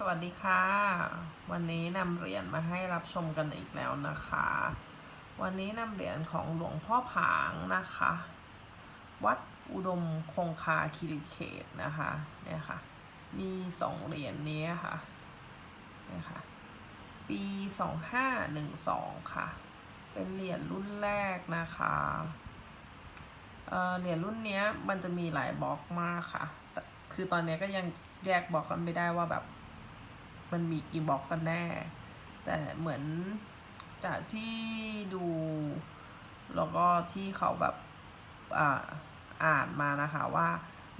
สวัสดีค่ะ วันนี้นำเหรียญมาให้รับชมกันอีกแล้วนะคะ วันนี้นำเหรียญของหลวงพ่อผางนะคะ วัดอุดมคงคาคิริเขตนะคะเนี่ยค่ะ มีสองเหรียญนี้ค่ะเนี่ยค่ะ ปีสองห้าหนึ่งสองค่ะ เป็นเหรียญรุ่นแรกนะคะเอ่อเหรียญรุ่นนี้มันจะมีหลายบล็อกมากค่ะ คือตอนนี้ก็ยังแยกบล็อกกันไม่ได้ว่าแบบ มันมีกี่บล็อกกันแน่ แต่เหมือนจากที่ดู แล้วก็ที่เขาแบบอ่าอ่านมานะคะว่า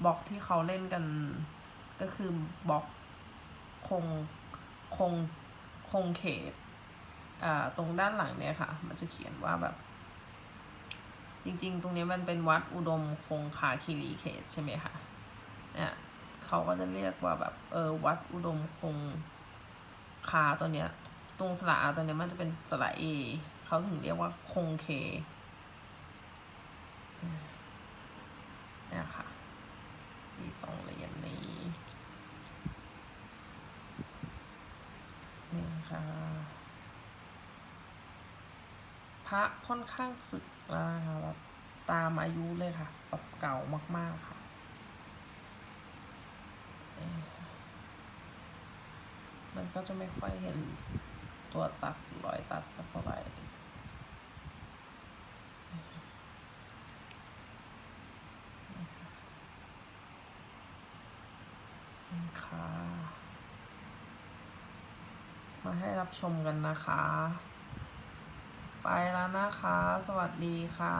บล็อกที่เขาเล่นกันก็คือบล็อกคงคงคงเขตอ่าตรงด้านหลังเนี่ยค่ะ มันจะเขียนว่าแบบ จริง ๆ ตรงนี้มันเป็นวัดอุดมคงคาคีรีเขตใช่ไหมคะเนี่ยเขาก็จะเรียกว่าแบบเออวัดอุดมคง คาตัวเนี้ย ตรงสระอาตัวเนี้ยมันจะเป็นสระเอเขาถึงเรียกว่าคงเคเนี่ยค่ะมีสองเหรียญนี้นี่ค่ะพระค่อนข้างสึกแล้วนะคะแบบตามอายุเลยค่ะแบบเก่ามากๆค่ะนี่ค่ะ มันก็จะไม่ค่อยเห็นตัวตัดรอยตัดสักเท่าไหร่นะค่ะมาให้รับชมกันนะคะ ไปแล้วนะคะ สวัสดีค่ะ